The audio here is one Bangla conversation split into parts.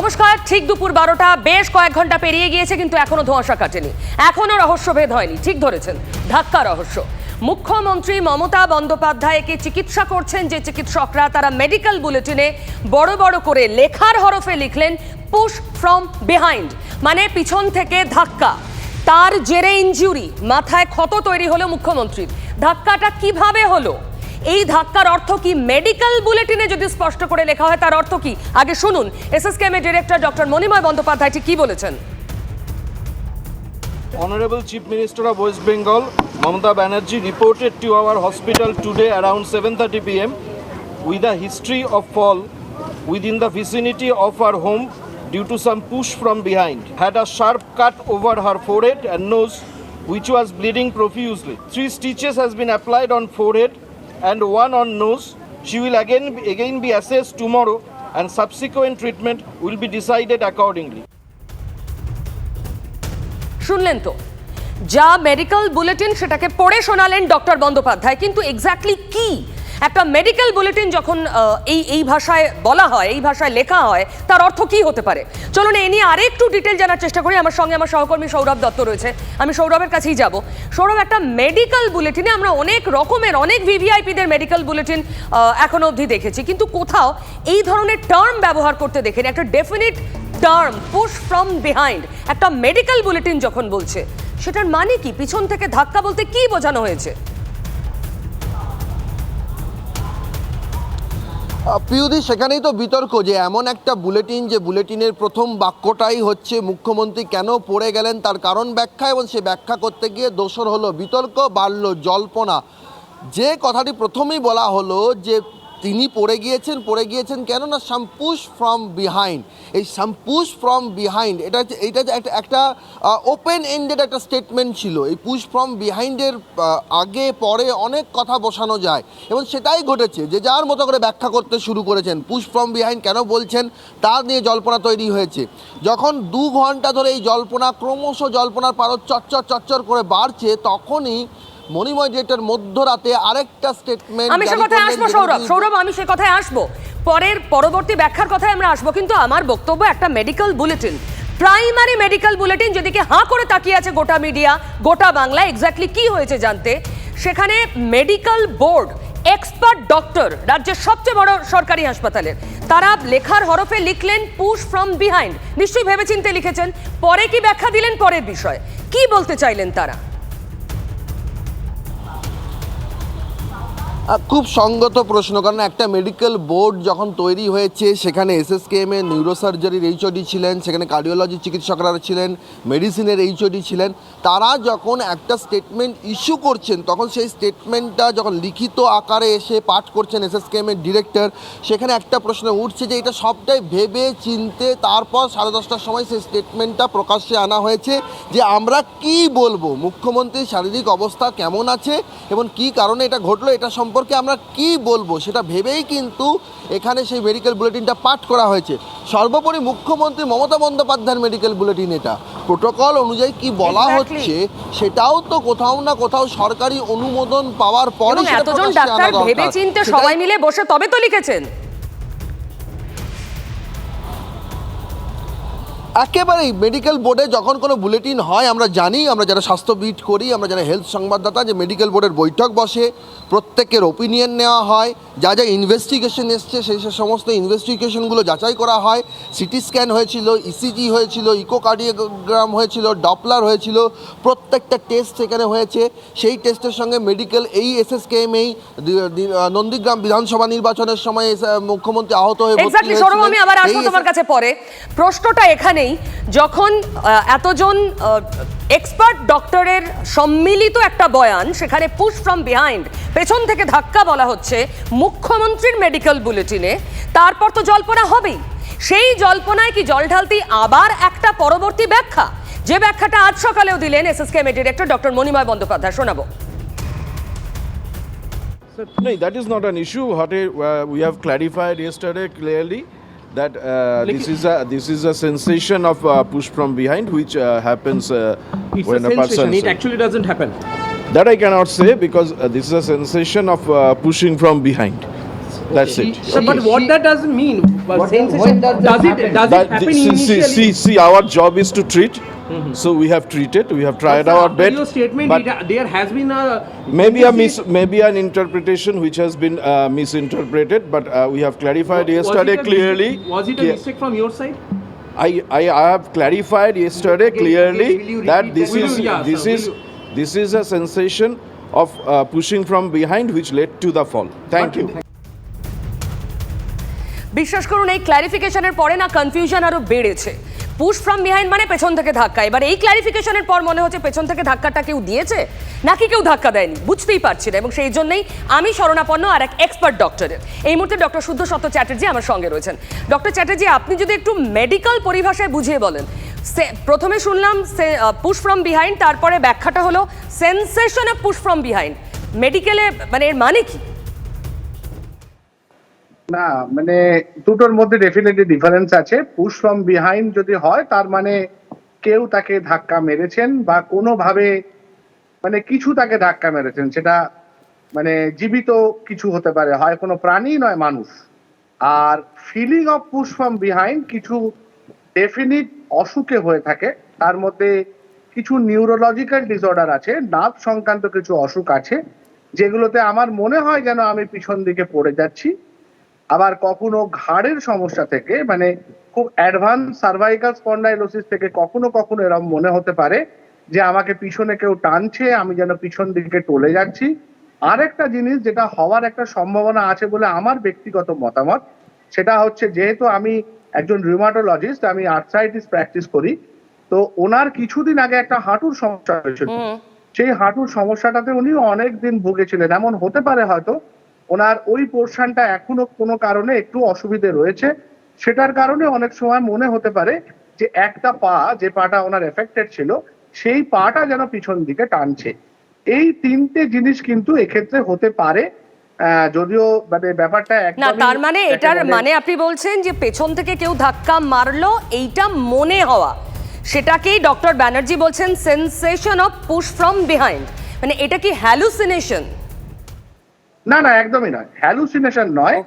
নমস্কার, ঠিক দুপুর বারোটা, বেশ কয়েক ঘণ্টা পেরিয়ে গিয়েছে, কিন্তু এখনও ধোঁয়াশা কাটেনি। এখনও রহস্যভেদ হয়নি, ঠিক ধরেছেন, ধাক্কা রহস্য। মুখ্যমন্ত্রী মমতা বন্দ্যোপাধ্যায়কে চিকিৎসা করছেন যে চিকিৎসকরা, তারা মেডিকেল বুলেটিনে বড় বড় করে লেখার হরফে লিখলেন, পুশ ফ্রম বিহাইন্ড মানে পিছন থেকে ধাক্কা। তার জেরে ইনজুরি, মাথায় ক্ষত তৈরি হলো মুখ্যমন্ত্রীর। ধাক্কাটা কীভাবে হলো? এই ধাক্কার অর্থ কি? মেডিকেল বুলেটিনে যদি স্পষ্ট করে লেখা হয়, তার অর্থ কি? আগে শুনুন এসএসকেএম এর ডিরেক্টর ডক্টর মনিময় বন্দ্যোপাধ্যায় ঠিক কি বলেছেন? Honourable chief minister of West Bengal Mamata Banerjee reported to our hospital today around seven thirty PM with the history of fall within the vicinity of her home due to some push from behind had a sharp cut over her forehead nose which was bleeding profusely three stitches has been applied on forehead and one on nose. She will again again be assessed tomorrow, and subsequent treatment will be decided accordingly. শুনলেন তো যা মেডিকেল বুলেটিন সেটাকে পড়ে শোনালেন ডক্টর বন্দ্যোপাধ্যায় কিন্তু এক্স্যাক্টলি কি একটা মেডিকেল বুলেটিন যখন এই এই ভাষায় বলা হয়, এই ভাষায় লেখা হয়, তার অর্থ কি হতে পারে? চলুন এ নিয়ে আরেকটু ডিটেল জানার চেষ্টা করি। আমার সঙ্গে আমার সহকর্মী সৌরভ দত্ত রয়েছে। আমি সৌরভের কাছেই যাব। সৌরভ, একটা মেডিকেল বুলেটিনে আমরা অনেক রকমের, অনেক ভিভিআইপিদের মেডিকেল বুলেটিন এখনও অবধি দেখেছি। কিন্তু কোথাও এই ধরনের টার্ম ব্যবহার করতে দেখিনি। একটা definite term push from behind একটা মেডিকেল বুলেটিন যখন বলছে, সেটার মানে কি? পিছন থেকে ধাক্কা বলতে কি বোঝানো হয়েছে? পিউদি সেখানেই তো বিতর্ক যে এমন একটা বুলেটিন, যে বুলেটিনের প্রথম বাক্যটাই হচ্ছে, মুখ্যমন্ত্রী কেন পড়ে গেলেন তার কারণ ব্যাখ্যা? এবং সে ব্যাখ্যা করতে গিয়ে দোষর হলো, বিতর্ক বাড়ল, জল্পনা। যে কথাটি প্রথমেই বলা হলো যে তিনি পড়ে গিয়েছেন পড়ে গিয়েছেন কেন না সাম্পুশ ফ্রম বিহাইন্ড এই সাম্পুশ ফ্রম বিহাইন্ড এটা হচ্ছে- এইটা যে একটা একটা ওপেন এন্ডেড একটা স্টেটমেন্ট ছিল। এই পুশ ফ্রম বিহাইন্ডের আগে, পরে অনেক কথা বসানো যায়। এবং সেটাই ঘটেছে যে যার মতো করে ব্যাখ্যা করতে শুরু করেছেন পুশ ফ্রম বিহাইন্ড কেন বলছেন তার নিয়ে জল্পনা তৈরি হয়েছে। যখন দু ঘণ্টা ধরে এই জল্পনা, ক্রমশ জল্পনার পারদ চচ্চর চচ্চর করে বাড়ছে, তখনই মণিময় ডিরেক্টর মধ্যরাতে আরেকটা স্টেটমেন্ট আমি সে কথায় আসব সৌরভ। সৌরভ আমি সে কথায় আসব। পরের পরবর্তী ব্যাখ্যার কথায় আমরা আসব কিন্তু আমার বক্তব্য একটা medical bulletin primary medical bulletin যেদিকে হাঁ করে তাকিয়ে আছে গোটা মিডিয়া গোটা বাংলা এক্স্যাক্টলি কি হয়েছে জানতে? সেখানে মেডিকেল বোর্ড এক্সপার্ট ডক্টর রাজ্যের সবচেয়ে বড় সরকারি হাসপাতালের তারা লেখার হরফে লিখলেন পুশ ফ্রম বিহাইন্ড নিশ্চয়ই ভেবেচিন্তে লিখেছেন। পরে কি ব্যাখ্যা দিলেন পরের বিষয়। কি বলতে চাইলেন তারা? খুব সঙ্গত প্রশ্ন, কারণ একটা মেডিকেল বোর্ড যখন তৈরি হয়েছে, সেখানে এসএসকেএম এর নিউরোসার্জারির এইচওডি ছিলেন, সেখানে কার্ডিওলজি চিকিৎসকরা ছিলেন মেডিসিনের এইচওডি ছিলেন, তারা যখন একটা স্টেটমেন্ট ইস্যু করছেন, তখন সেই স্টেটমেন্টটা যখন লিখিত আকারে এসে পাঠ করছেন এসএসকেএম এর ডিরেক্টর সেখানে একটা প্রশ্ন উঠছে যে এটা সবটাই ভেবে চিনতে তারপর সাড়ে দশটার সময় সেই স্টেটমেন্টটা প্রকাশ্যে আনা হয়েছে যে আমরা কি বলব? মুখ্যমন্ত্রীর শারীরিক অবস্থা কেমন আছে এবং কি কারণে এটা ঘটলো, এটা সম্পর্কে আমরা কি বলব সেটা ভেবেই কিন্তু এখানে সেই মেডিকেল বুলেটিনটা পাঠ করা হয়েছে। সর্বোপরি মুখ্যমন্ত্রী মমতা বন্দ্যোপাধ্যায়ের মেডিকেল বুলেটিন এটা। প্রোটোকল অনুযায়ী কি বলা হচ্ছে সেটাও তো কোথাও না কোথাও সরকারি অনুমোদন পাওয়ার পরে এতজন ডাক্তার সবাই মিলে বসে তবে তো লিখেছেন। একেবারেই মেডিকেল বোর্ডে যখন কোনো বুলেটিন হয় আমরা জানি আমরা যারা স্বাস্থ্যবিদ করি আমরা যারা হেলথ সংবাদদাতা যে মেডিকেল বোর্ডের বৈঠক বসে প্রত্যেকের ওপিনিয়ন নেওয়া হয় যা যা ইনভেস্টিগেশন এসছে সেই সে সমস্ত ইনভেস্টিগেশনগুলো যাচাই করা হয়। সিটি স্ক্যান হয়েছিল ইসিজি হয়েছিল ইকোকার্ডিওগ্রাম হয়েছিল ডপলার হয়েছিল প্রত্যেকটা টেস্ট সেখানে হয়েছে। সেই টেস্টের সঙ্গে মেডিকেল এই এসএসকেএম এই দি- দি- নন্দীগ্রাম বিধানসভা নির্বাচনের সময় এস- মুখ্যমন্ত্রী আহত হয়ে এক্স্যাক্টলি সৌরভ আমি আবার আসব এই তোমার কাছে পরে। প্রশ্নটা এখানেই যখন এতজন এক্সপার্ট ডক্টরের সম্মিলিত একটা বয়ান সেখানে পুশ ফ্রম বিহাইন্ড পেছন থেকে ধাক্কা বলা হচ্ছে মুখ্যমন্ত্রীর মেডিকেল বুলেটিনে তারপর তো জল্পনা হবেই। সেই জল্পনায় কি জল ঢালতেই আবার একটা পরবর্তী ব্যাখ্যা? যে ব্যাখ্যাটা আজ সকালেও দিলেন এস এসএসকেএম এর ডিরেক্টর ডক্টর মণিময় বন্দ্যোপাধ্যায়। শোনাবো। No, that is not an issue. What uh, we have clarified yesterday clearly. That uh, this is a this is a sensation of uh, push from behind, which uh, happens uh, It's when a a person. It actually doesn't happen. that I cannot say because uh, this is a sensation of uh, pushing from behind. That's it. So, but what that doesn't mean? Well, sensation, does it does That, it happen see, see, initially? see, see, our job is to treat. So we have treated. We have tried Sir, our best. Your statement, but there has been a maybe a mis, maybe an interpretation which has been uh, misinterpreted. But uh, we have clarified Was yesterday a clearly. Mistake, was it a Yeah. mistake from your side? I, I, I have clarified yesterday Again, clearly will that this that? is you- yeah, this sir, is this is a sensation of uh, pushing from behind which led to the fall. Thank you. বিশ্বাস করুন এই ক্ল্যারিফিকেশনের পরে না কনফিউশন আরও বেড়েছে পুশ ফ্রম বিহাইন্ড মানে পেছন থেকে ধাক্কা। এবার এই ক্ল্যারিফিকেশনের পর মনে হচ্ছে পেছন থেকে ধাক্কাটা কেউ দিয়েছে? নাকি কেউ ধাক্কা দেয়নি? বুঝতেই পারছি না, এবং সেই জন্যই আমি শরণাপন্ন আর এক এক্সপার্ট ডক্টরের এই মুহূর্তে ডক্টর শুদ্ধ সত্য চ্যাটার্জি আমার সঙ্গে রয়েছেন। ডক্টর চ্যাটার্জি, আপনি যদি একটু মেডিকেল পরিভাষায় বুঝিয়ে বলেন। প্রথমে শুনলাম সে পুশ ফ্রম বিহাইন্ড, তারপরে ব্যাখ্যাটা হলো sensation of push from behind. মেডিকেলে মানে এর মানে কি? না মানে দুটোর মধ্যে ডেফিনেটলি ডিফারেন্স আছে। পুশ ফ্রম বিহাইন্ড যদি হয়, তার মানে কেউ তাকে ধাক্কা মেরেছেন বা কোনোভাবে মানে কিছু তাকে ধাক্কা মেরেছেন, সেটা মানে জীবিত কিছু হতে পারে। হয় কোনো প্রাণী নয়, মানুষ। আর feeling of push from behind কিছু ডেফিনিট অসুখে হয়ে থাকে। তার মধ্যে কিছু নিউরোলজিক্যাল ডিসঅর্ডার আছে নার্ভ সংক্রান্ত কিছু অসুখ আছে, যেগুলোতে আমার মনে হয় যেন আমি পিছন দিকে পড়ে যাচ্ছি। আবার কখনো ঘাড়ের সমস্যা থেকে মানে খুব অ্যাডভান্স সার্ভাইকাল স্পন্ডাইলোসিস থেকে কখনো কখনো এরকম মনে হতে পারে যে আমাকে পিছনে কেউ টানছে আমি যেন পিছন দিকে টলে যাচ্ছি। আরেকটা জিনিস যেটা হওয়ার একটা সম্ভাবনা আছে বলে আমার ব্যক্তিগত মতামত সেটা হচ্ছে যেহেতু আমি একজন রিউমাটোলজিস্ট আমি আর্থ্রাইটিস প্র্যাকটিস করি তো ওনার কিছুদিন আগে একটা হাঁটুর সমস্যা হয়েছিল। সেই হাঁটুর সমস্যাটাতে উনি অনেক দিন ভুগেছিলেন। এমন হতে পারে হয়তো ওনার ওই পোর্শনটা এখনও কোনো কারণে একটু অসুবিধে রয়েছে। সেটার কারণে অনেক সময় মনে হতে পারে যে একটা পা যে পাটা ওনার এফেক্টেড ছিল সেই পাটা যেন পিছন দিকে টানছে। এই তিনটে জিনিস কিন্তু এক্ষেত্রে হতে পারে। যদিও মানে ব্যাপারটা না তার মানে এটার মানে আপনি বলছেন যে পেছন থেকে কেউ ধাক্কা মারলো এইটা মনে হওয়া। সেটাকেই ডক্টর ব্যানার্জি বলছেন sensation of push from behind মানে এটা কি হ্যালুসিনেশন না না একদমই নয়। হ্যালুসিনেশন নয়।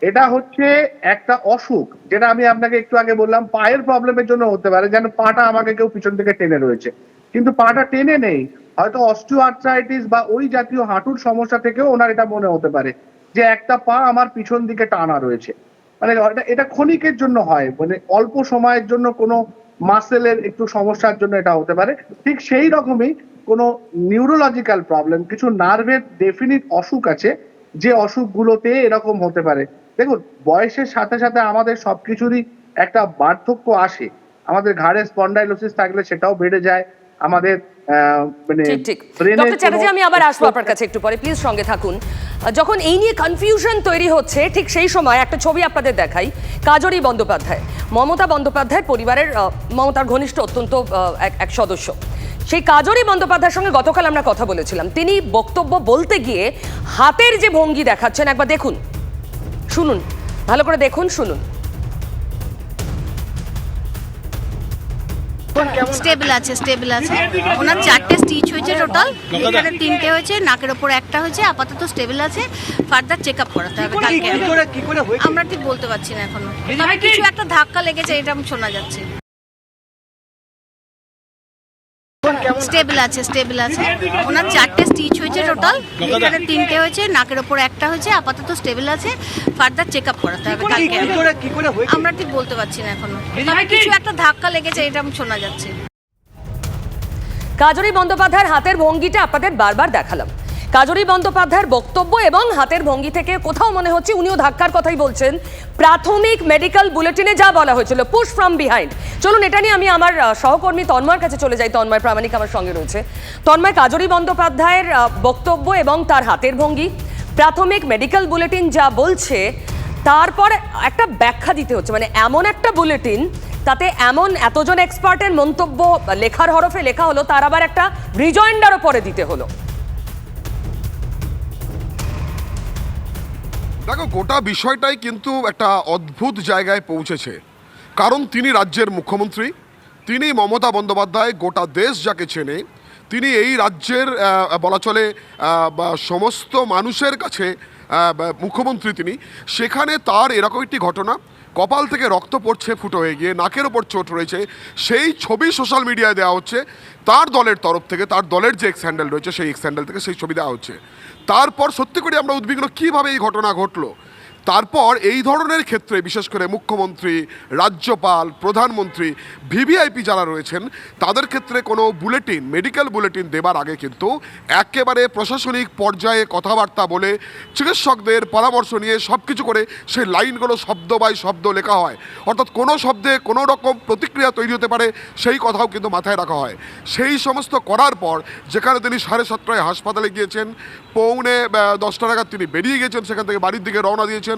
এটা হচ্ছে একটা অসুখ যেটা আমি আপনাকে একটু আগে বললাম পায়ের প্রবলেমের জন্য হতে পারে যেন পাটা আমাকে কেউ পিছন থেকে টেনে রয়েছে। কিন্তু পাটা টেনে নেই হয়তো অস্টিও আর্থ্রাইটিস বা ওই জাতীয় হাঁটুর সমস্যা থেকেও ওনার এটা মনে হতে পারে যে একটা পা আমার পিছন দিকে টানা রয়েছে। মানে এটা- এটা ক্ষণিকের জন্য হয় মানে অল্প সময়ের জন্য কোনো মাসেলের একটু সমস্যার জন্য এটা হতে পারে। ঠিক সেই রকমই কোনো নিউরোলজিক্যাল প্রবলেম কিছু নার্ভের ডেফিনিট অসুখ আছে যে অসুখগুলোতে এরকম হতে পারে। দেখুন বয়সের সাথে সাথে আমাদের সবকিছুরই একটা বার্ধক্য আসে। আমাদের ঘাড়ে স্পন্ডাইলোসিস থাকলে সেটাও বেড়ে যায়। আমাদের আহ, মানে ঠিক ঠিক। ডক্টর চ্যাটার্জি আমি আবার আসব আপনার কাছে একটু পরে। প্লিজ সঙ্গে থাকুন। যখন এই নিয়ে কনফিউশন তৈরি হচ্ছে, ঠিক সেই সময় একটা ছবি আপনাদের দেখাই, কাজরি বন্দ্যোপাধ্যায়। মমতা বন্দ্যোপাধ্যায়ের পরিবারের মমতার ঘনিষ্ঠ অত্যন্ত এক সদস্য। সেই কাজরি বন্দ্যোপাধ্যায়ের সঙ্গে গতকাল আমরা কথা বলেছিলাম। তিনি বক্তব্য বলতে গিয়ে হাতের যে ভঙ্গি দেখাচ্ছেন, একবার দেখুন। শুনুন, ভালো করে দেখুন, শুনুন। স্টেবল আছে স্টেবল আছে। ওনার চারটে স্টিচ হয়েছে টোটাল এখানে তিনটে হয়েছে নাকের ওপর একটা হয়েছে আপাতত স্টেবল আছে। ফার্দার চেক আপ করাতে হবে কালকে। আমরা ঠিক বলতে পারছি না এখনও। তবে কিছু একটা ধাক্কা লেগেছে এটা শোনা যাচ্ছে। স্টেবল আছে স্টেবল আছে। ওনার চারটে স্টিচ হয়েছে টোটাল এখানে তিনটে হয়েছে নাকের ওপর একটা হয়েছে আপাতত স্টেবল আছে। ফার্দার চেক আপ করাতে হবে কালকে। আমরা ঠিক বলতে পারছি না এখনও। তবে কিছু একটা ধাক্কা লেগেছে এটা শোনা যাচ্ছে। কাজরি বন্দ্যোপাধ্যায়ের হাতের ভঙ্গিটা আপনাদের বারবার দেখালাম। কাজরি বন্দ্যোপাধ্যায়ের বক্তব্য এবং হাতের ভঙ্গি থেকে কোথাও মনে হচ্ছে উনিও ধাক্কার কথাই বলছেন, প্রাথমিক মেডিকেল বুলেটিনে যা বলা হয়েছিল পুশ ফ্রম বিহাইন্ড চলুন, এটা নিয়ে আমি আমার সহকর্মী তন্ময়ের কাছে চলে যাই। তন্ময় প্রামাণিক আমার সঙ্গে রয়েছে। তন্ময়, কাজরি বন্দ্যোপাধ্যায়ের বক্তব্য এবং তার হাতের ভঙ্গি, প্রাথমিক মেডিকেল বুলেটিন যা বলছে, তারপর একটা ব্যাখ্যা দিতে হচ্ছে। মানে এমন একটা বুলেটিন তাতে এমন এতজন এক্সপার্টের মন্তব্য লেখার হরফে লেখা হলো, তার আবার একটা রিজয়েন্ডারও পরে দিতে হলো। দেখো, গোটা বিষয়টাই কিন্তু একটা অদ্ভুত জায়গায় পৌঁছেছে। কারণ তিনি রাজ্যের মুখ্যমন্ত্রী, তিনি মমতা বন্দ্যোপাধ্যায়, গোটা দেশ যাকে চেনে, তিনি এই রাজ্যের বলা চলে সমস্ত মানুষের কাছে মুখ্যমন্ত্রী তিনি। সেখানে তার এরকম একটি ঘটনা কপাল থেকে রক্ত পড়ছে, ফুটো হয়ে গিয়ে, নাকের ওপর চোট রয়েছে। সেই ছবি সোশ্যাল মিডিয়ায় দেওয়া হচ্ছে। তার দলের তরফ থেকে, তার দলের যে এক্স হ্যান্ডেল রয়েছে, সেই এক্স হ্যান্ডেল থেকে সেই ছবি দেওয়া হচ্ছে। তারপর সত্যি করে আমরা উদ্বিগ্ন, কীভাবে এই ঘটনা ঘটলো? তারপর এই ধরনের ক্ষেত্রে বিশেষ করে মুখ্যমন্ত্রী, রাজ্যপাল, প্রধানমন্ত্রী, ভিভিআইপি যারা রয়েছেন, তাদের ক্ষেত্রে কোনো বুলেটিন, মেডিকেল বুলেটিন দেবার আগে কিন্তু একেবারে প্রশাসনিক পর্যায়ে কথাবার্তা বলে চিকিৎসকদের পরামর্শ নিয়ে সব কিছু করে সেই লাইনগুলো শব্দ বাই শব্দ লেখা হয়। অর্থাৎ কোনো শব্দে কোনো রকম প্রতিক্রিয়া তৈরি হতে পারে, সেই কথাও কিন্তু মাথায় রাখা হয়। সেই সমস্ত করার পর যেখানে তিনি সাড়ে সাতটায় হাসপাতালে গিয়েছেন, পৌনে দশটা নাগাদ তিনি বেরিয়ে গিয়েছেন, সেখান থেকে বাড়ির দিকে রওনা দিয়েছেন।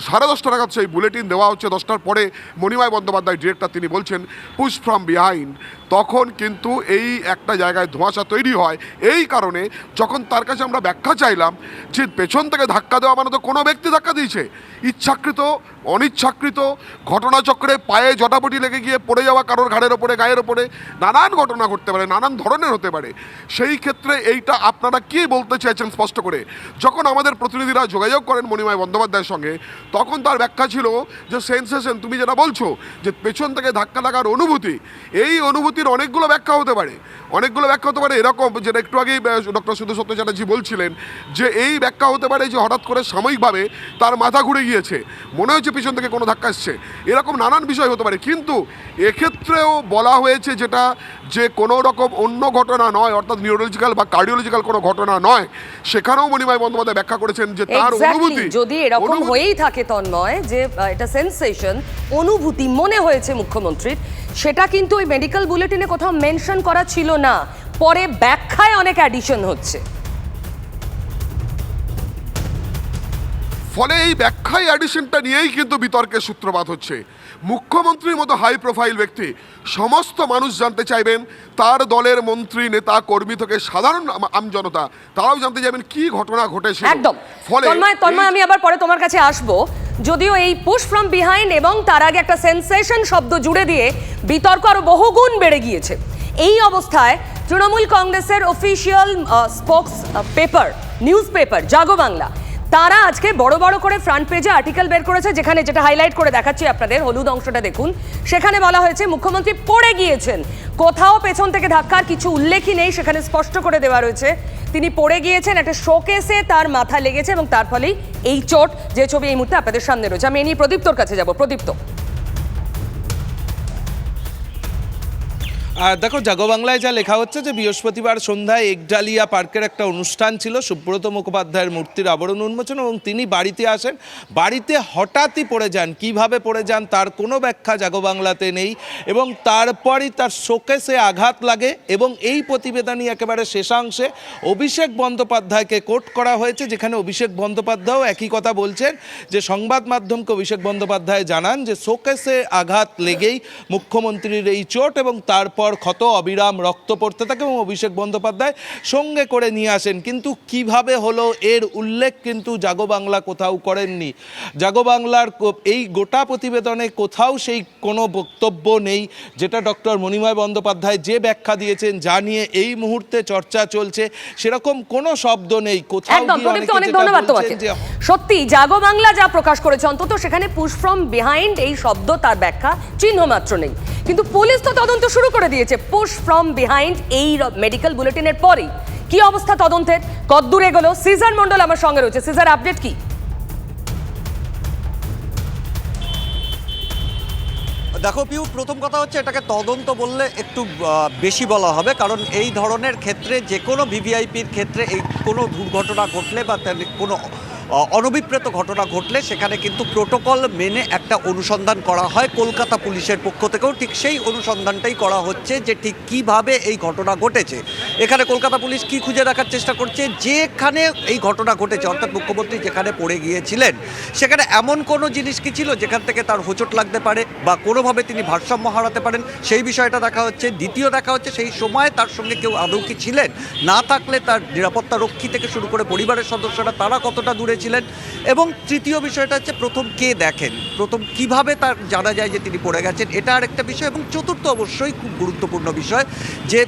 সাড়ে দশটা নাগাদ সেই বুলেটিন দেওয়া হচ্ছে। দশটার পরে মণিময় বন্দ্যোপাধ্যায়, ডিরেক্টর তিনি বলছেন পুশ ফ্রম বিহাইন্ড তখন কিন্তু এই একটা জায়গায় ধোঁয়াশা তৈরি হয়। এই কারণে যখন তার কাছে আমরা ব্যাখ্যা চাইলাম যে পেছন থেকে ধাক্কা দেওয়া মানে তো কোনো ব্যক্তি ধাক্কা দিয়েছে। ইচ্ছাকৃত, অনিচ্ছাকৃত ঘটনাচক্রে পায়ে জটাপটি লেগে গিয়ে পড়ে যাওয়া কারোর ঘাড়ের ওপরে, গায়ের ওপরে, নানান ঘটনা ঘটতে পারে, নানান ধরনের হতে পারে। সেই ক্ষেত্রে এইটা আপনারা কি বলতে চাইছেন স্পষ্ট করে? যখন আমাদের প্রতিনিধিরা যোগাযোগ করেন মণিময় বন্দ্যোপাধ্যায়ের সঙ্গে তখন তার ব্যাখ্যা ছিল যে সেন্সেশন তুমি যেটা বলছো যে পেছন থেকে ধাক্কা লাগার অনুভূতি, এই অনুভূতির অনেকগুলো ব্যাখ্যা হতে পারে। অনেকগুলো ব্যাখ্যা হতে পারে, এরকম যেটা একটু আগেই ডক্টর সুধু সত্য চ্যাটার্জি বলছিলেন যে এই ব্যাখ্যা হতে পারে যে হঠাৎ করে সাময়িকভাবে তার মাথা ঘুরে গিয়েছে। মনে হচ্ছে পিছন থেকে কোনো ধাক্কা এসছে। এরকম নানান বিষয় হতে পারে। কিন্তু এক্ষেত্রেও বলা হয়েছে যেটা যে কোনো রকম অন্য ঘটনা নয় অর্থাৎ নিউরোলজিক্যাল বা কার্ডিওলজিক্যাল কোনো ঘটনা নয় সেখানেও মণিময় বন্দ্যোপাধ্যায় ব্যাখ্যা করেছেন যে তার অনুভূতি যদি এরকম হয়েই থাকে তন্ময় যে এটা সেন্সেশন অনুভূতি মনে হয়েছে মুখ্যমন্ত্রীর সেটা কিন্তু ওই মেডিকেল বুলেটিনে কোথাও মেনশন করা ছিল না। পরে ব্যাখ্যায় অনেক অ্যাডিশন হচ্ছে। ফলে এই ব্যাখ্যায় অ্যাডিশনটা নিয়েই কিন্তু বিতর্কের সূত্রপাত হচ্ছে। মুখ্যমন্ত্রীর মতো হাই প্রোফাইল ব্যক্তি সমস্ত মানুষ জানতে চাইবেন তার দলের মন্ত্রী নেতা কর্মী থেকে সাধারণ আম- আমজনতা তারাও জানতে চাইবেন কি ঘটনা ঘটেছে একদম। ফলে তন্ময় তন্ময় আমি আবার পরে তোমার কাছে আসব। যদিও এই পুশ ফ্রম বিহাইন্ড এবং তার আগে একটা সেন্সেশন শব্দ জুড়ে দিয়ে বিতর্ক আরও বহুগুণ বেড়ে গিয়েছে। এই অবস্থায় তৃণমূল কংগ্রেসের official spokes paper news paper Jago Bangla তারা আজকে বড় বড় করে ফ্রন্ট পেজে আর্টিকেল বের করেছে, যেখানে যেটা হাইলাইট করে দেখাচ্ছি আপনাদের, হলুদ অংশটা দেখুন। সেখানে বলা হয়েছে, মুখ্যমন্ত্রী পড়ে গিয়েছেন। কোথাও পেছন থেকে ধাক্কার কিছু উল্লেখই নেই, সেখানে স্পষ্ট করে দেওয়া রয়েছে। তিনি পড়ে গিয়েছেন, একটা শোকেসে তার মাথা লেগেছে এবং তার ফলেই এই চোট, যে ছবি এই মুহূর্তে আপনাদের সামনে রয়েছে। আমি এ নিয়ে প্রদীপ্তর কাছে যাব। প্রদীপ্ত। আর দেখো জাগবাংলায় যা লেখা হচ্ছে যে বৃহস্পতিবার সন্ধ্যায় একডালিয়া পার্কের একটা অনুষ্ঠান ছিল। সুব্রত মুখোপাধ্যায়ের মূর্তির আবরণ উন্মোচন এবং তিনি বাড়িতে আসেন। বাড়িতে হঠাৎই পড়ে যান। কীভাবে পড়ে যান তার কোনো ব্যাখ্যা জাগবাংলাতে নেই এবং তারপরই তার শোকেসে আঘাত লাগে এবং এই প্রতিবেদনই একেবারে শেষাংশে অভিষেক বন্দ্যোপাধ্যায়কে কোট করা হয়েছে, যেখানে অভিষেক বন্দ্যোপাধ্যায়ও একই কথা বলছেন যে সংবাদ মাধ্যমকে অভিষেক বন্দ্যোপাধ্যায় জানান যে শোকেসে আঘাত লেগেই মুখ্যমন্ত্রীর এই চোট এবং তারপর ক্ষত অবিরাম রক্ত পড়তে থাকে এবং অভিষেক বন্দ্যোপাধ্যায় সঙ্গে করে নিয়ে আসেন। কিন্তু কীভাবে হলো এর উল্লেখ কিন্তু জাগো বাংলা কোথাও করেননি। জাগো বাংলার এই গোটা প্রতিবেদনে কোথাও সেই কোনো বক্তব্য নেই যেটা ডক্টর মণিময় বন্দ্যোপাধ্যায় যে ব্যাখ্যা দিয়েছেন যা নিয়ে এই মুহূর্তে চর্চা চলছে সেরকম কোনো শব্দ নেই। কোথাও সত্যি জাগো বাংলা যা প্রকাশ করেছে অন্তত সেখানে পুশ ফ্রম বিহাইন্ড এই শব্দ তার ব্যাখ্যা চিহ্ন মাত্র নেই। কিন্তু পুলিশ তো তদন্ত শুরু করে দিয়েছে। পুশ ফ্রম বিহাইন্ড এই মেডিকেল বুলেটিনের পরেই। কি অবস্থা তদন্তের? কদ্দূর এগোলো। সিজার মন্ডল আমার সঙ্গে রয়েছে। সিজার আপডেট কি? দেখো পিউ, প্রথম কথা হচ্ছে এটাকে তদন্ত বললে একটু বেশি বলা হবে। কারণ এই ধরনের ক্ষেত্রে যে কোনো ভিভিআইপির ক্ষেত্রে এই কোনো দুর্ঘটনা ঘটলে বা কোনো অনভিপ্রেত ঘটনা ঘটলে সেখানে কিন্তু প্রোটোকল মেনে একটা অনুসন্ধান করা হয়। কলকাতা পুলিশের পক্ষ থেকেও ঠিক সেই অনুসন্ধানটাই করা হচ্ছে যে ঠিক কীভাবে এই ঘটনা ঘটেছে। এখানে কলকাতা পুলিশ কি খুঁজে দেখার চেষ্টা করছে? যেখানে এই ঘটনা ঘটেছে, অর্থাৎ মুখ্যমন্ত্রী যেখানে পড়ে গিয়েছিলেন, সেখানে এমন কোনো জিনিস কি ছিল যেখান থেকে তার হোঁচট লাগতে পারে বা কোনোভাবে তিনি ভারসাম্য হারাতে পারেন? সেই বিষয়টা দেখা হচ্ছে। দ্বিতীয় দেখা হচ্ছে, সেই সময় তার সঙ্গে কেউ আদৌ কি ছিলেন? না থাকলে তার নিরাপত্তা রক্ষী থেকে শুরু করে পরিবারের সদস্যরা, তারা কতটা দূরে পড়েছিলেন এবং তৃতীয় বিষয়টা হচ্ছে প্রথম কে দেখেন প্রথম কীভাবে তার জানা যায় যে তিনি পড়ে গেছেন এটা আরেকটা বিষয়। এবং চতুর্থ অবশ্যই খুব গুরুত্বপূর্ণ বিষয় যে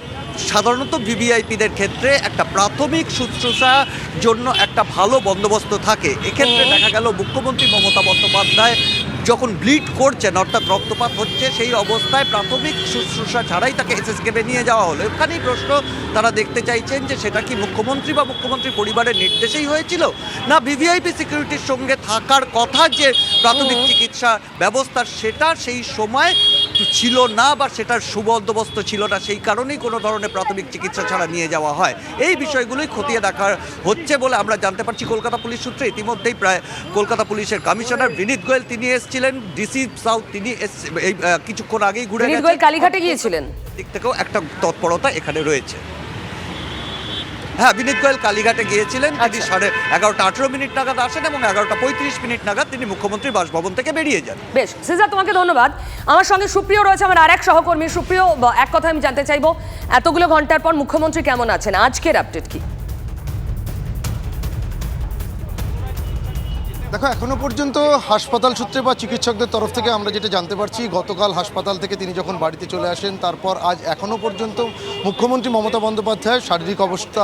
সাধারণত ভিভিআইপিদের ক্ষেত্রে একটা প্রাথমিক শুশ্রূষা জন্য একটা ভালো বন্দোবস্ত থাকে। এক্ষেত্রে দেখা গেল মুখ্যমন্ত্রী মমতা বন্দ্যোপাধ্যায় যখন ব্লিড করছেন অর্থাৎ রক্তপাত হচ্ছে সেই অবস্থায় প্রাথমিক শুশ্রূষা ছাড়াই তাকে এসএসকেবে নিয়ে যাওয়া হলো। এখানেই প্রশ্ন তারা দেখতে চাইছেন যে সেটা কি মুখ্যমন্ত্রী বা মুখ্যমন্ত্রী পরিবারের নির্দেশেই হয়েছিল? না ভিভিআইপি সিকিউরিটির সঙ্গে থাকার কথা যে প্রাথমিক চিকিৎসা ব্যবস্থা সেটা সেই সময় ছিল না বা সেটার সুবন্দোবস্ত ছিল না সেই কারণেই কোনো ধরনের প্রাথমিক চিকিৎসা ছাড়া নিয়ে যাওয়া হয়। এই বিষয়গুলোই খতিয়ে দেখা হচ্ছে বলে আমরা জানতে পারছি কলকাতা পুলিশ সূত্রে। ইতিমধ্যেই প্রায় কলকাতা পুলিশের কমিশনার বিনীত গোয়েল তিনি এসেছিলেন ডিসি সাউথ তিনি এই কিছুক্ষণ আগেই ঘুরে। কালীঘাটে গিয়েছিলেন? দিক থেকেও একটা তৎপরতা এখানে রয়েছে। হ্যাঁ বিনীত গোয়েল কালীঘাটে গিয়েছিলেন। তিনি আচ্ছা। সাড়ে এগারোটা আঠেরো মিনিট নাগাদ আসেন এবং এগারোটা পঁয়ত্রিশ মিনিট নাগাদ তিনি মুখ্যমন্ত্রী বাসভবন থেকে বেরিয়ে যান। বেশ সিজা তোমাকে ধন্যবাদ। আমার সঙ্গে সুপ্রিয় রয়েছে আমার আরেক সহকর্মী। সুপ্রিয় এক কথা আমি জানতে চাইব এতগুলো ঘণ্টার পর মুখ্যমন্ত্রী কেমন আছেন? আজকের আপডেট কি? দেখো, এখনও পর্যন্ত হাসপাতাল সূত্রে বা চিকিৎসকদের তরফ থেকে আমরা যেটা জানতে পারছি, গতকাল হাসপাতাল থেকে তিনি যখন বাড়িতে চলে আসেন, তারপর আজ এখনও পর্যন্ত মুখ্যমন্ত্রী মমতা বন্দ্যোপাধ্যায়ের শারীরিক অবস্থা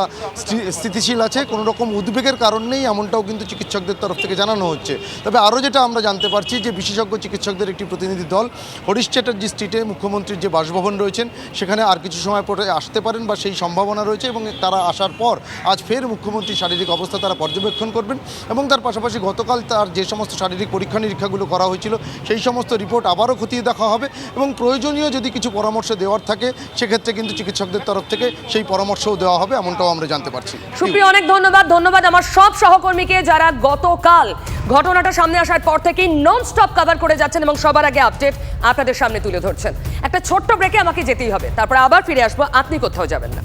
স্থিতিশীল আছে কোনো রকম উদ্বেগের কারণ নেই, এমনটাও কিন্তু চিকিৎসকদের তরফ থেকে জানানো হচ্ছে। তবে আরও যেটা আমরা জানতে পারছি যে বিশেষজ্ঞ চিকিৎসকদের একটি প্রতিনিধি দল, হরিশ চ্যাটার্জি স্ট্রিটে মুখ্যমন্ত্রীর যে বাসভবন রয়েছেন, সেখানে আর কিছু সময় পরে আসতে পারেন বা সেই সম্ভাবনা রয়েছে এবং তারা আসার পর আজ ফের মুখ্যমন্ত্রীর শারীরিক অবস্থা তারা পর্যবেক্ষণ করবেন এবং তার পাশাপাশি গতকাল তার যে সমস্ত শারীরিক পরীক্ষা নিরীক্ষাগুলো করা হয়েছিল, সেই সমস্ত রিপোর্ট আবারও খতিয়ে দেখা হবে এবং প্রয়োজনীয় যদি কিছু পরামর্শ দেওয়ার থাকে, সেক্ষেত্রে কিন্তু চিকিৎসকদের তরফ থেকে সেই পরামর্শও দেওয়া হবে, এমনটাও আমরা জানতে পারছি। সুপ্রিয়, অনেক ধন্যবাদ। ধন্যবাদ আমার সব সহকর্মীকে যারা গতকাল ঘটনাটা সামনে আসার পর থেকেই নন স্টপ কভার করে যাচ্ছেন এবং সবার আগে আপডেট আপনাদের সামনে তুলে ধরছেন। একটা ছোট্ট ব্রেকে আমাকে যেতেই হবে। তারপর আবার ফিরে আসব। আপনি কোথাও যাবেন না।